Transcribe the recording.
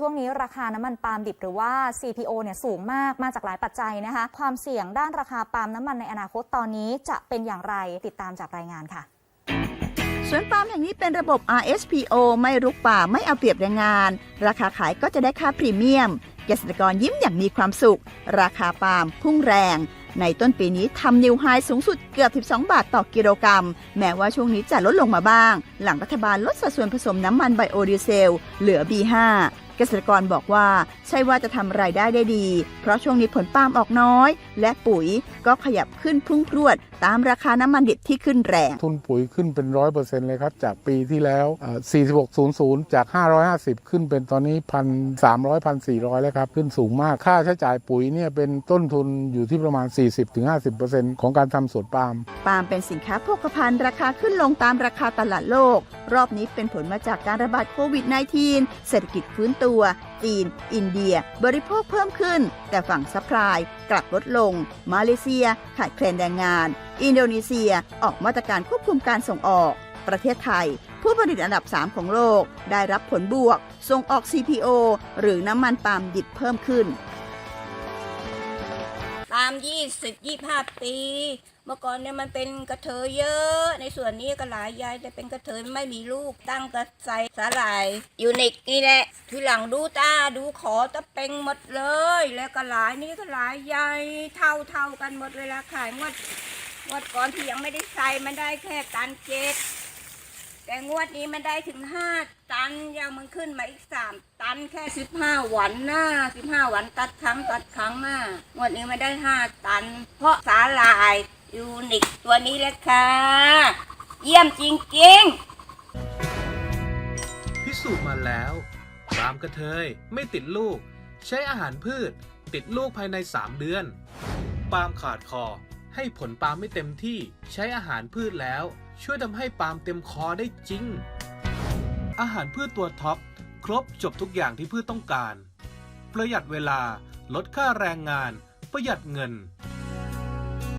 ช่วงนี้ราคาน้ำมันปาล์มดิบหรือว่า CPO เนี่ยสูงมากมาจากหลายปัจจัยนะคะ ความเสี่ยงด้านราคาปาล์มน้ำมันในอนาคตตอนนี้จะเป็นอย่างไรติดตามจากรายงานค่ะสวนปาล์มแห่งนี้เป็นระบบ RSPO ไม่รุกป่าไม่เอาเปรียบแรงงาน ราคาขายก็จะได้ค่าพรีเมียม เกษตรกรยิ้มอย่างมีความสุข ราคาปาล์มพุ่งแรง ในต้นปีนี้ทำนิวไฮสูงสุดเกือบ 12 บาทต่อกิโลกรัม แม้ว่าช่วงนี้จะลดลงมาบ้าง หลังรัฐบาลลดสัดส่วนผสมน้ำมันไบโอดีเซล เหลือ B5 เกษตรกรบอกว่าใช่ว่าจะทำรายได้ได้ดี เพราะช่วงนี้ผลปาล์มออกน้อย และปุ๋ยก็ขยับขึ้นพุ่งพรวด ตามราคาน้ำมันดิบที่ขึ้นแรง ทุนปุ๋ยขึ้นเป็นร้อยเปอร์เซ็นต์เลยครับ จากปีที่แล้วเอ่อ4600 จาก 550 ขึ้นเป็นตอนนี้พันสามร้อยพันสี่ร้อยแล้วครับ ขึ้นสูงมาก ค่าใช้จ่ายปุ๋ยเนี่ยเป็นต้นทุนอยู่ที่ประมาณ 40-50%ของการทำสวนปาล์มปาล์มเป็นสินค้าโภคภัณฑ์ราคาขึ้นลงตามราคาตลาดโลก รอบนี้เป็นผลมาจากการระบาดโควิด -19 เศรษฐกิจฟื้นตัว จีน อินเดีย บริโภคเพิ่มขึ้น แต่ฝั่งซัพพลายกลับลดลง มาเลเซีย ขาดแคลนแรงงาน อินโดนีเซียออกมาตรการควบคุมการส่งออก ประเทศไทย ผู้ผลิตอันดับ 3 ของโลก ได้รับผลบวก ส่งออก CPO หรือน้ำมันปาล์มดิบเพิ่มขึ้นามยี่สิบยี่ห้าปี เมื่อก่อนเนี่ยมันเป็นกระเทยเยอะ ในส่วนนี้ก็หลายยายแต่เป็นกระเทยไม่มีลูกตั้งกระใสสาหร่ายยูนิคนี่แหละทีหลังดูตาดูขอตะเป่งหมดเลย แล้วก็หลายนี่ก็หลายยายเท่าเท่ากันหมดเวลาขายงวดงวดก่อนที่ยังไม่ได้ใส่มันได้แค่ตันเจ็ด แต่งวดนี้มันได้ถึงห้าตันยังมันขึ้นมาอีกสามตันแค่สิบห้าวันหน้าสิบห้าวันตัดครั้งตัดครั้งอะงวดนี้มันได้ห้าตัน เพราะสาหร่ายยูนิคตัวนี้แหละค่ะ เยี่ยมจริงๆ พิสูจน์มาแล้วปาล์มกระเทยไม่ติดลูก ใช้อาหารพืช ติดลูกภายใน 3 เดือน ปาล์มขาดคอ ให้ผลปาล์มไม่เต็มที่ใช้อาหารพืชแล้ว ช่วยทำให้ปาล์มเต็มคอได้จริง อาหารพืชตัวท็อป ครบจบทุกอย่างที่พืชต้องการ ประหยัดเวลาลดค่าแรงงาน ประหยัดเงิน